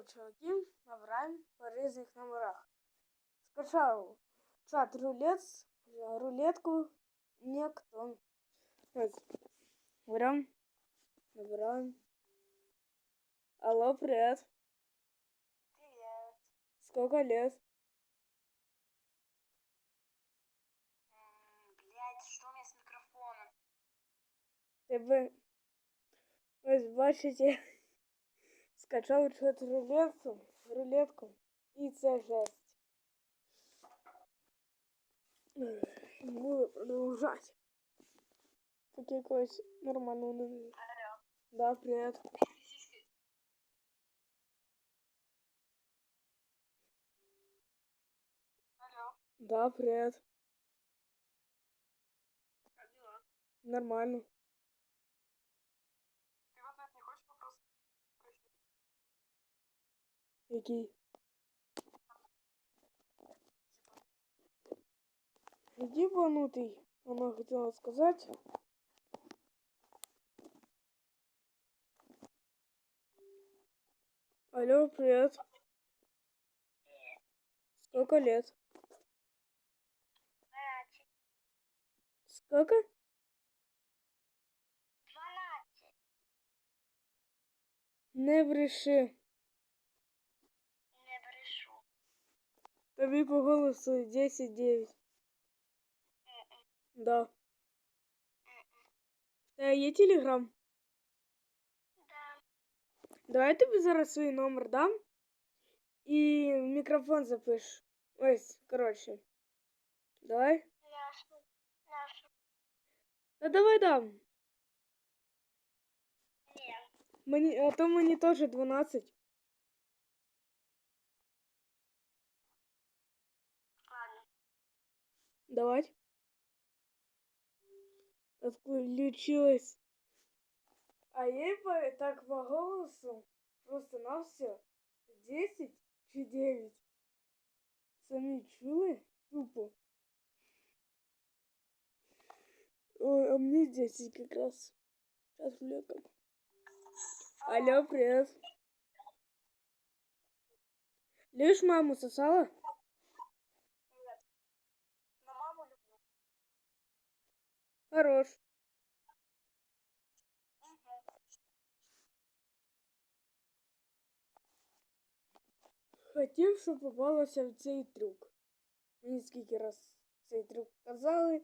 Здорово, чуваки. Набираем по різних номерах. Скачав чат рулет, рулетку Нектон. Берем. Набираем. Алло, привет. Привет. Сколько лет? М, Блядь, что у меня с микрофоном? Тебе ось бачите, скачав рулетку, рулетку. І це жесть. Буду продовжати. Поки якогось нормального не. Алло. Да, привет. Алло. Да, привет. Как дела? Нормально. Який? Ебанутый, она хотела сказать. Алло, привет. Сколько лет? Сколько? Двенадцать. Не бреши. Тобі по голосу 10-9. М-м. Да. М-м. В тебе є телеграм? Да. Давай я тобі зараз свій номер дам і в мікрофон запиш. Ось, коротше. Давай. Ясно. Ясно. Та давай дам. Нет. Мені, а то мені теж 12. Давай. Отключилась. А ей по, так по голосу просто на все 10 чи 9. Самі чули? Тупо. Ой, а мне 10 как раз. Сейчас влеком. Алло, привет. Лишь маму сосала? Хорош. Хотів, щоб попалося в цей трюк. Мені скільки раз цей трюк казали.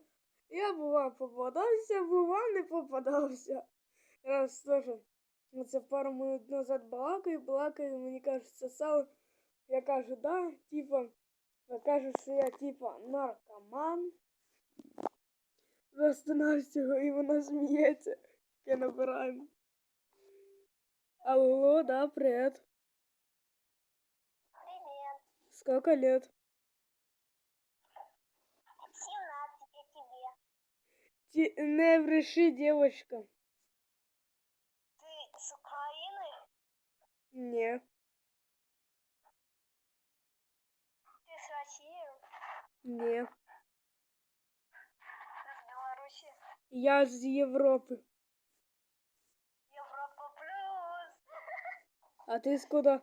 Я бува попадався, бува не попадався. Раз теж це пару минут назад балакаю, балакаю, мені кажуть, сосали. Я кажу, да, типа, я кажу, що я типа наркоман. Просто навсього і вона сміється. Я набираємо. Алло, да, привет. Привет. Сколько лет? Семнадцать а тебе. Ті- Не бреши, девочка. Ты с Украины? Не. Ты с России? Не. Я з Європи. Европа плюс. А ти з куди? Я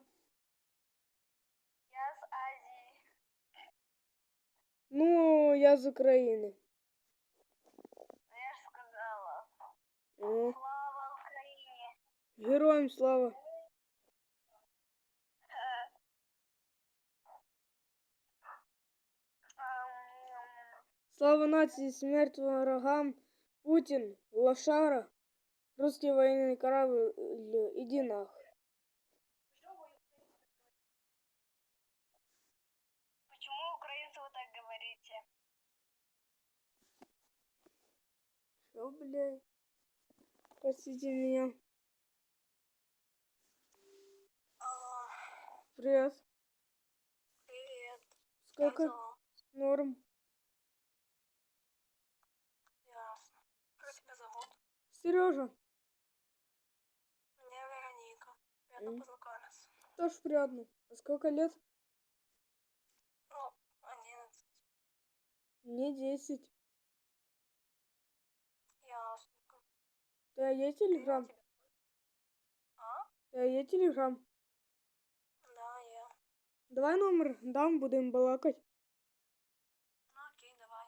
с Азии. Ну, я з України. Ну, Я же сказала. О, Слава Украине. героям слава. Э. Слава нації, смерть ворогам. Путін, лошара. Русский военный корабль, иди нах. Почему украинцы вы так говорите? Что, блядь? Простите меня. Алло, Привет. привет. Сколько? Норм. Ясно. Как тебя зовут? Сережа. Меня Вероника. Приятно М. познакомиться. Тоже приятно. А сколько лет? Ну, одиннадцать. Мне 10. Ясненько. Да, есть телеграм? А? Да, есть телеграм. Давай номер дам, будемо балакати. Ну окей, давай.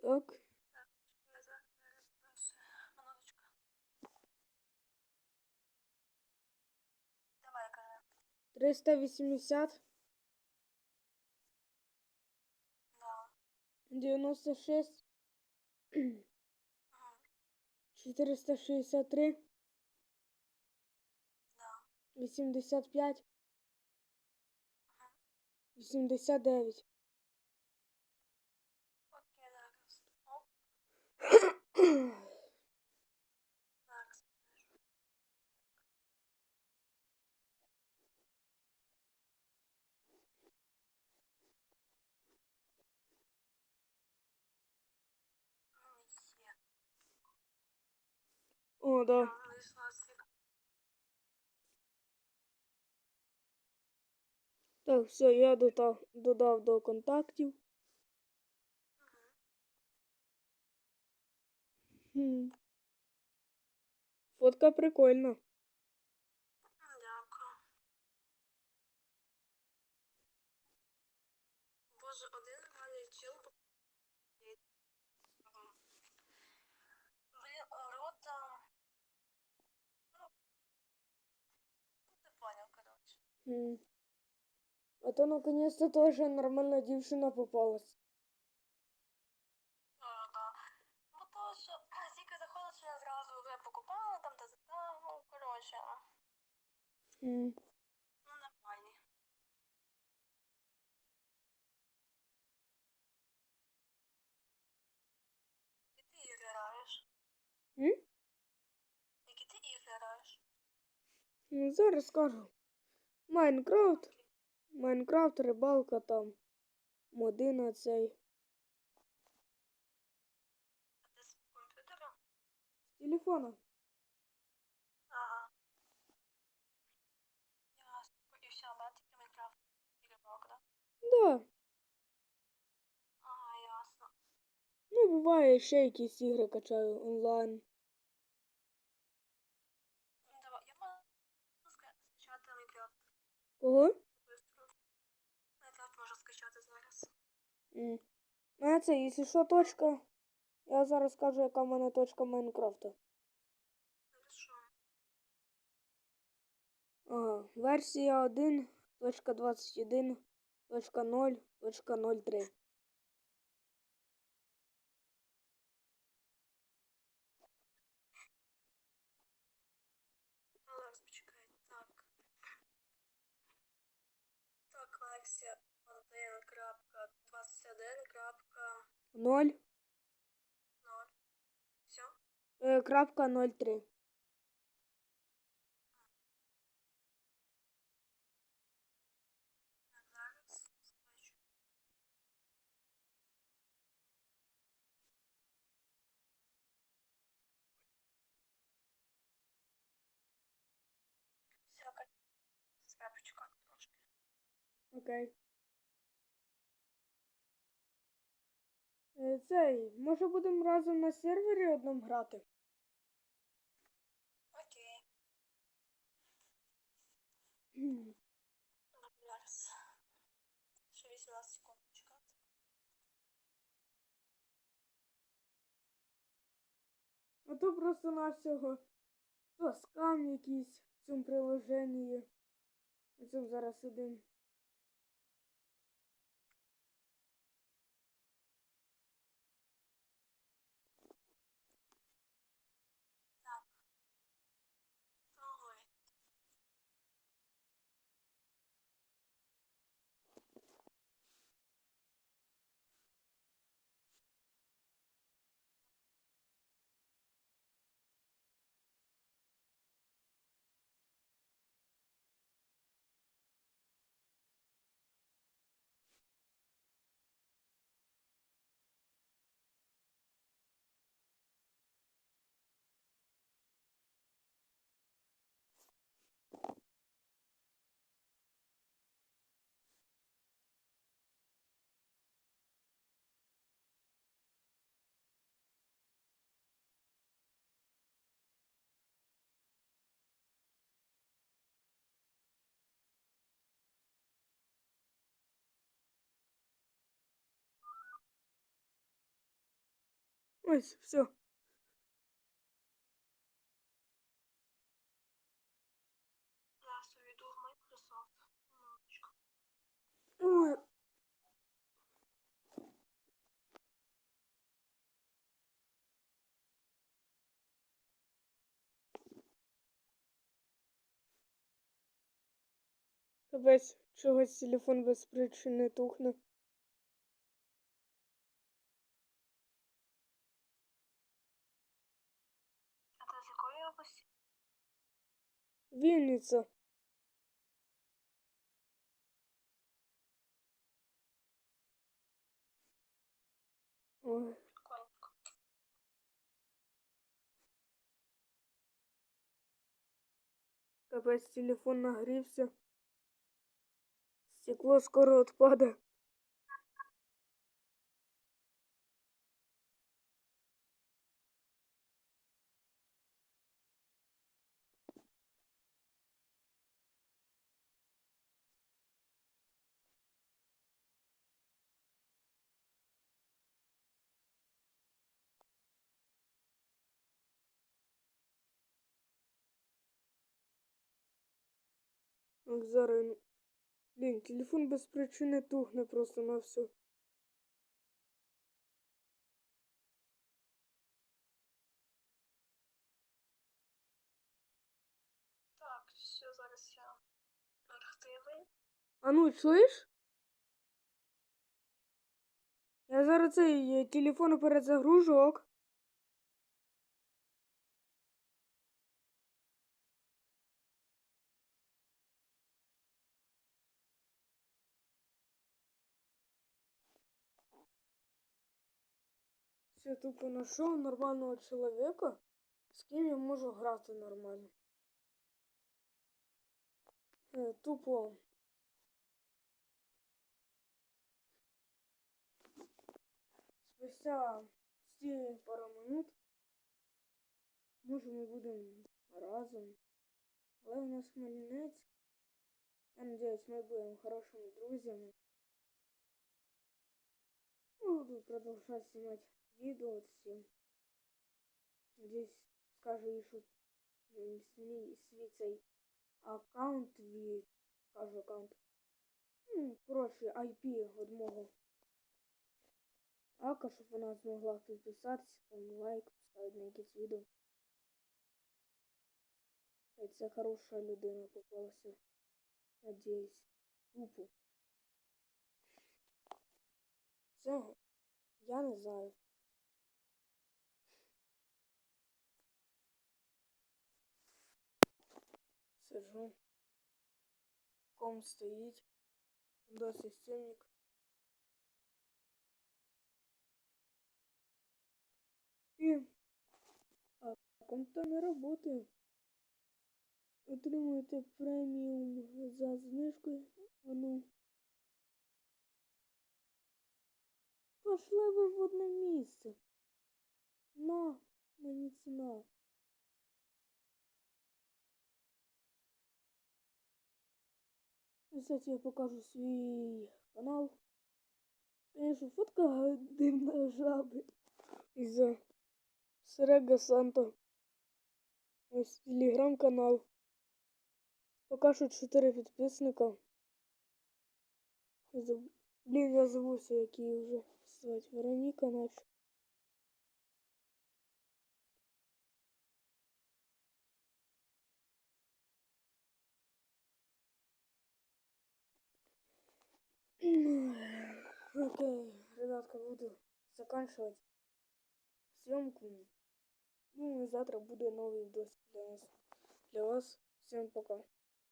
Так. 380, Да. 96, Мгм. 463, Да. 85, 89. О, да. Так, все, я додав, додав до контактів. Хм. Фотка прикольна. Дякую. Боже, один реальний чил. бу- Ага. Блін, рота. Ну, ну, ти понял, коротше. Хм. А то наконец-то тоже нормальна дівчина попалась. Та, ну. Ну, нормальні. Які ти ігри граєш? Які ти ігри граєш? Ну, зараз скажу. Майнкрафт. Майнкрафт, рибалка там. Моди на цей. А ти з комп'ютера? З телефона. Ага. Ясно. І все, да, тільки Майнкрафт і рибалка, да? Да. Ага, ясно. Ну, буває ще якісь ігри качаю онлайн. Кого? Майнкрафт можу скачати зараз. Mm. А це, якщо що, точка. Я зараз скажу, яка в мене точка Майнкрафта. Хорошо. Ага, версія 1, точка 21, точка 0, точка 03. 1.21.0. 0. Все? Е, крапка 03. Зараз скачу. Все, как... Треба почекати трошки. Окей. Е, Цей, може будемо разом на сервері одному грати? Окей. Зараз. Ще 18 секунд почекати. А то просто навсього то скам якийсь в цьому приложенні. На цьому зараз сидим. Ось, все. Ой. Капець, чогось телефон без причини тухне. Вінниця. Ой. Капець, телефон нагрівся. Стекло скоро відпаде. Зараз. Блін, телефон без причини тухне просто на все. Так, все, зараз я архиви. А ну, чуєш? Я зараз цей е, телефон перезагружу, Все тупо нашел нормального человека, с кем я можу грати нормально. Е, тупо. Спустя ці пару минут. Може ми будемо разом. Але у нас мальнець. Я надіюсь, ми будемо хорошими друзями. Буду продовжувати знімати відео всім. Надіюсь, скажу що свій, свій цей аккаунт від кажу аккаунт. Ну, коротше, IP від мого Ака, щоб вона змогла підписатися, там лайк, поставити на якесь відео. Це хороша людина попалася. Надіюсь. Тупо. Це я не знаю. Сижу. Ком стоїть. До системник. І а ком-то не работає. Отримуєте преміум за знижкою. Ну. Пошли ви в одне місце. На, мені ціна. Кстати, я покажу свій канал. Конечно, фотка дивна жаби. Із-за Серега Санта. Ось телеграм-канал. Пока що 4 підписника. Блін, я забувся, як її вже звати. Вероніка наче. Окей, ребятка, буду заканчивать съемку. Ну и завтра будет новый видос для нас. Для вас. Всем пока.